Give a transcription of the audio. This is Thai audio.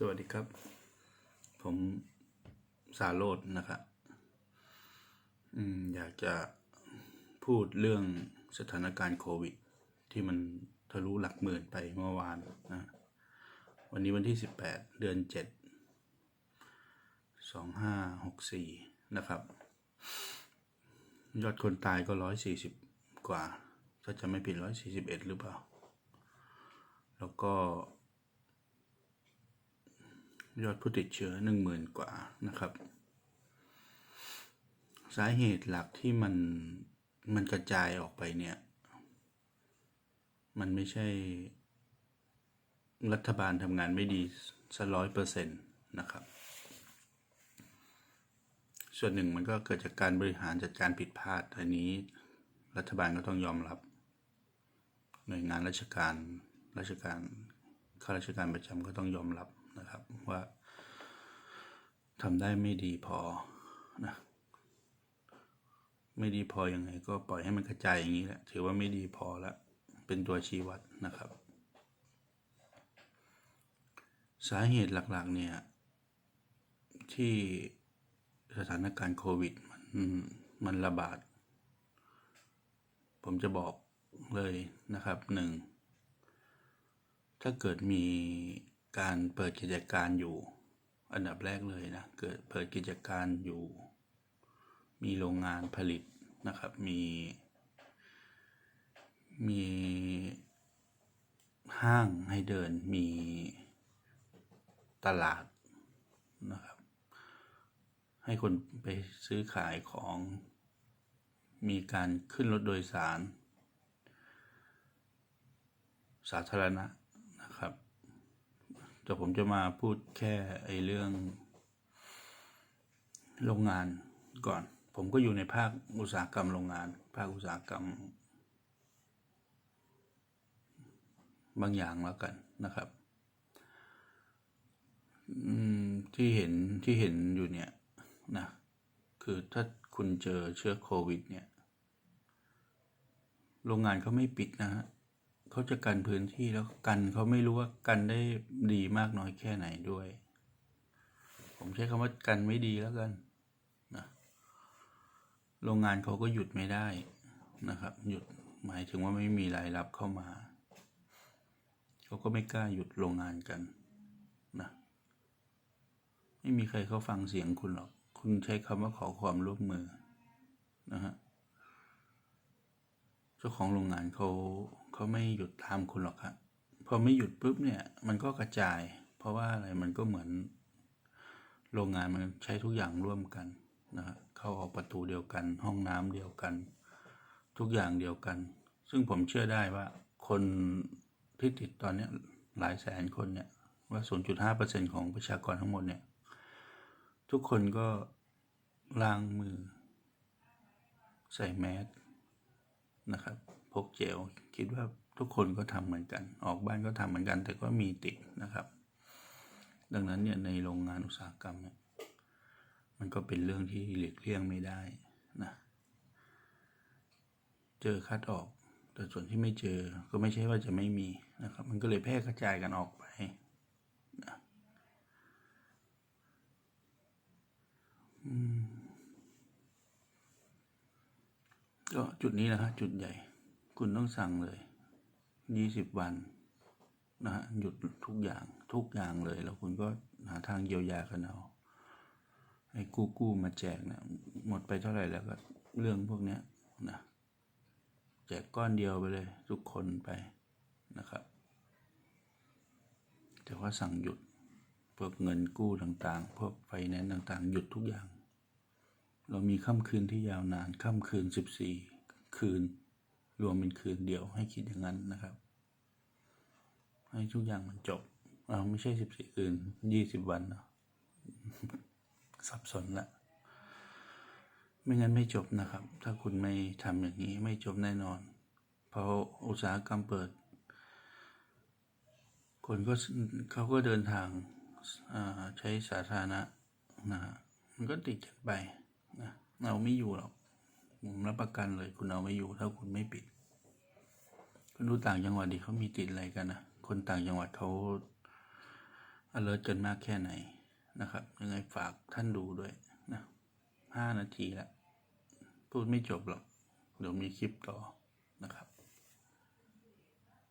สวัสดีครับ ผมสาโรดนะครับอืมอยากจะพูดเรื่องสถานการณ์โควิด ที่มันทะลุหลักหมื่นไปเมื่อวานนะวันนี้วันที่สิบแปดเดือนเจ็ดสองห้าหกสี่นะครับ ยอดคนตายก็ร้อยสี่สิบกว่า ถ้าจะไม่ผิดร้อยสี่สิบเอ็ดหรือเปล่า แล้วก็ ยอดผู้ติดเชื้อหนึ่งหมื่นกว่านะครับ สาเหตุหลักที่มันมันกระจายออกไปเนี่ย มันไม่ใช่ รัฐบาลทำงานไม่ดีสักร้อยเปอร์เซ็นต์นะครับ ส่วนหนึ่งมันก็เกิดจากการบริหารจัดการผิดพลาดอันนี้ รัฐบาลก็ต้องยอมรับ หน่วยงานราชการราชการข้าราชการประจำก็ต้องยอมรับ นะครับว่าทำได้ไม่ดีพอนะไม่ดีพออยังไง ก็ปล่อยให้มันกระจายอย่างนี้แหละถือว่าไม่ดีพอแล้วเป็นตัวชี้วัดนะครับ สาเหตุหลักๆเนี่ยที่สถานการณ์โควิดมันมันระบาด ผมจะบอกเลยนะครับหนึ่งถ้าเกิดมี การเปิดกิจการอยู่ อันดับแรกเลยนะเกิดเปิดกิจการอยู่ มีโรงงานผลิตนะครับ มี มีห้างให้เดินมีตลาดนะครับ ให้คนไปซื้อขายของ มีการขึ้นรถโดยสาร สาธารณะนะ แต่ผมจะมาพูดแค่ไอเรื่อง โรงงานก่อน ผมก็อยู่ในภาคอุตสาหกรรมโรงงาน ภาคอุตสาหกรรม บางอย่างแล้วกันนะครับที่เห็นที่เห็นอยู่เนี่ยนะคือถ้าคุณเจอเชื้อโควิดเนี่ย โรงงานเขาไม่ปิดนะฮะ เขาจะกันพื้นที่แล้วกันเขาไม่รู้ว่ากันได้ดีมากน้อยแค่ไหนด้วย ผมใช้คำว่ากันไม่ดีแล้วกันนะโรงงานเขาก็หยุดไม่ได้นะครับ หยุดหมายถึงว่าไม่มีรายรับเข้ามา เขาก็ไม่กล้าหยุดโรงงานกันนะไม่มีใครเขาฟังเสียงคุณหรอก คุณใช้คำว่าขอความร่วมมือนะฮะ เจ้าของโรงงานเขาเขาไม่หยุดทำคุณหรอกครับพอไม่หยุดปุ๊บเนี่ยมันก็กระจาย เพราะว่าอะไรมันก็เหมือน โรงงานมันใช้ทุกอย่างร่วมกันนะเข้าออกประตูเดียวกัน ห้องน้ำเดียวกัน ทุกอย่างเดียวกัน ซึ่งผมเชื่อได้ว่า คนที่ติดตอนนี้หลายแสนคนเนี่ยว่า 0.5%ของประชากรทั้งหมดเนี่ย ทุกคนก็ล้างมือ ใส่แมส นะครับพกเจลคิดว่าทุกคนก็ทำเหมือนกัน ออกบ้านก็ทำเหมือนกัน แต่ก็มีติดนะครับ ดังนั้นเนี่ยในโรงงานอุตสาหกรรมเนี่ยมันก็เป็นเรื่องที่หลีกเลี่ยงไม่ได้นะเจอคัดออก แต่ส่วนที่ไม่เจอก็ไม่ใช่ว่าจะไม่มีนะครับ มันก็เลยแพร่กระจายกันออกไปนะ ก็จุดนี้นะฮะจุดใหญ่ คุณต้องสั่งเลยยี่สิบวันนะฮะหยุดทุกอย่างทุกอย่างเลย แล้วคุณก็หาทางเยียวยากันเอาไอ้กู้กู้มาแจกเนะี่ยหมดไปเท่าไหร่แล้วก็เรื่องพวกเนี้ยนะแจกก้อนเดียวไปเลย ทุกคนไปนะครับ แต่ว่าสั่งหยุดพวกเงินกู้ต่างๆ พวกไฟแนนซ์ต่างๆ หยุดทุกอย่าง เรามีค่ำคืนที่ยาวนานค่ำคืนสิบสี่คืน รวมเป็นคืนเดียวให้คิดอย่างนั้นนะครับ ให้ทุกอย่างมันจบเราไม่ใช่สิบสี่คืนยี่สิบวันเนาะสับสนละไม่งั้นไม่จบนะครับ ถ้าคุณไม่ทำอย่างนี้ไม่จบแน่นอน เพราะอุตสาหกรรมเปิด คนก็เขาก็เดินทางใช้สาธารณะนะมันก็ติดกันไป นะเราไม่อยู่หรอกผมรับประกันเลยคุณเอาไม่อยู่ถ้าคุณไม่ปิด คุณดูต่างจังหวัดดิเขามีติดอะไรกันนะคนต่างจังหวัดเขา alert กันมากแค่ไหนนะครับ ยังไงฝากท่านดูด้วยนะห้านาทีแล้วพูดไม่จบหรอกเดี๋ยวมีคลิปต่อ